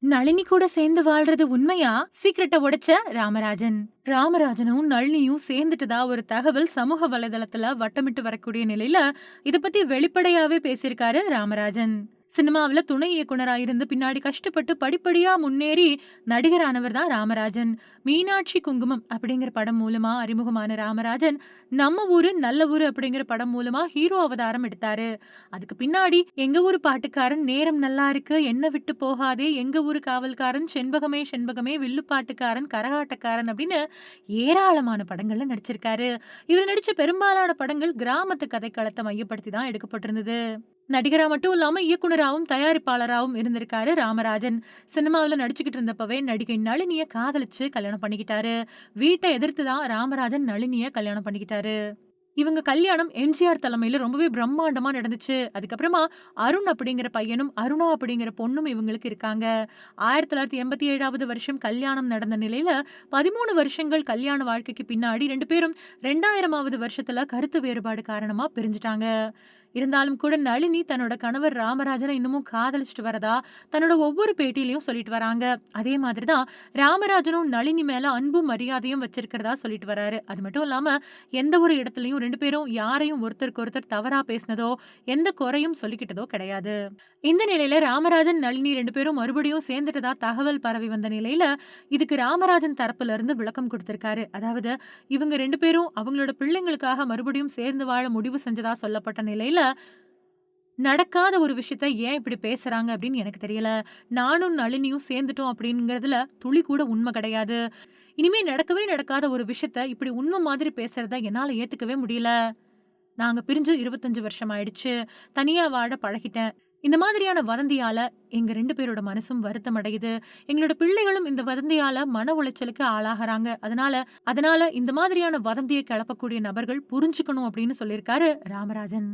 நளினி கூட சேர்ந்து வாழ்றது உண்மையா? சீக்கிரட்ட உடைச்ச ராமராஜன். ராமராஜனும் நளினியும் சேர்ந்துட்டதா ஒரு தகவல் சமூக வலைதளத்துல வட்டமிட்டு வரக்கூடிய நிலையில இத பத்தி வெளிப்படையாவே பேசியிருக்காரு ராமராஜன். சினிமாவுல துணை இயக்குனரா இருந்து பின்னாடி கஷ்டப்பட்டு படிப்படியா முன்னேறி நடிகரானவர் தான் ராமராஜன். மீனாட்சி குங்குமம் அப்படிங்கிற படம் மூலமா அறிமுகமான ராமராஜன் நம்ம ஊரு நல்ல ஊரு அப்படிங்கிற படம் மூலமா ஹீரோ அவதாரம் எடுத்தாரு. அதுக்கு பின்னாடி எங்க ஊரு பாட்டுக்காரன் நேரம் நல்லா இருக்கு என்ன விட்டு போகாதே எங்க ஊரு காவல்காரன் செண்பகமே செண்பகமே வில்லு பாட்டுக்காரன் கரகாட்டக்காரன் அப்படின்னு ஏராளமான படங்கள்ல நடிச்சிருக்காரு. இவர் நடிச்ச பெரும்பாலான படங்கள் கிராமத்து கதைக்களத்தை மையப்படுத்தி தான் எடுக்கப்பட்டிருந்தது. நடிகரா மட்டும் இல்லாம இயக்குனராவும் தயாரிப்பாளராகவும் இருந்திருக்காரு ராமராஜன். சினிமாவில் நடிச்சுக்கிட்டு இருந்தப்பவே நடிகை நளினிய காதலிச்சு கல்யாணம் பண்ணிக்கிட்டாரு. வீட்டை எதிர்த்து தான் ராமராஜன் நளினிய கல்யாணம் பண்ணிக்கிட்டாரு. இவங்க கல்யாணம் எம்ஜிஆர் தலைமையில ரொம்பவே பிரம்மாண்டமா நடந்துச்சு. அதுக்கப்புறமா அருண் அப்படிங்கிற பையனும் அருணா அப்படிங்கிற பொண்ணும் இவங்களுக்கு இருக்காங்க. ஆயிரத்தி தொள்ளாயிரத்தி எண்பத்தி ஏழாவது வருஷம் கல்யாணம் நடந்த நிலையில பதிமூணு வருஷங்கள் கல்யாண வாழ்க்கைக்கு பின்னாடி ரெண்டு பேரும் ரெண்டாயிரமாவது வருஷத்துல கருத்து வேறுபாடு காரணமா பிரிஞ்சுட்டாங்க. இருந்தாலும் கூட நளினி தன்னோட கணவர் ராமராஜனை இன்னமும் காதலிச்சுட்டு வரதா தன்னோட ஒவ்வொரு பேட்டியிலையும் சொல்லிட்டு வராங்க. அதே மாதிரிதான் ராமராஜனும் நளினி மேல அன்பும் மரியாதையும் வச்சிருக்கிறதா சொல்லிட்டு வராரு. அது மட்டும் இல்லாம எந்த ஒரு இடத்துலயும் ரெண்டு பேரும் யாரையும் ஒருத்தருக்கு ஒருத்தர் தவறா பேசினதோ எந்த குறையும் சொல்லிக்கிட்டதோ கிடையாது. இந்த நிலையில ராமராஜன் நளினி ரெண்டு பேரும் மறுபடியும் சேர்ந்துட்டதா தகவல் பரவி வந்த நிலையில இதுக்கு ராமராஜன் தரப்புல இருந்து விளக்கம் கொடுத்திருக்காரு. அதாவது இவங்க ரெண்டு பேரும் அவங்களோட பிள்ளைங்களுக்காக மறுபடியும் சேர்ந்து வாழ முடிவு செஞ்சதா சொல்லப்பட்ட நிலையில நடக்காத ஒரு விஷயத்த ஏன் இப்படி பேசுறாங்க அப்படின்னு எனக்கு தெரியல. நானும் நளினியும் சேர்ந்துட்டோம் அப்படிங்கிறதுல துளி கூட உண்மை கிடையாது. இனிமே நடக்கவே நடக்காத ஒரு விஷயத்த இப்படி உண்மை மாதிரி பேசுறத என்னால ஏத்துக்கவே முடியல. நாங்க பிரிஞ்சு இருபத்தஞ்சு வருஷம் ஆயிடுச்சு. தனியா வாழ பழகிட்டேன். இந்த மாதிரியான வதந்தியால எங்க ரெண்டு பேரோட மனசும் வருத்தம் அடையுது எங்களோட பிள்ளைகளும் இந்த வதந்தியால மன உளைச்சலுக்கு ஆளாகிறாங்க. அதனால அதனால இந்த மாதிரியான வதந்தியை கிளப்பக்கூடிய நபர்கள் புரிஞ்சுக்கணும் அப்படின்னு சொல்லியிருக்காரு ராமராஜன்.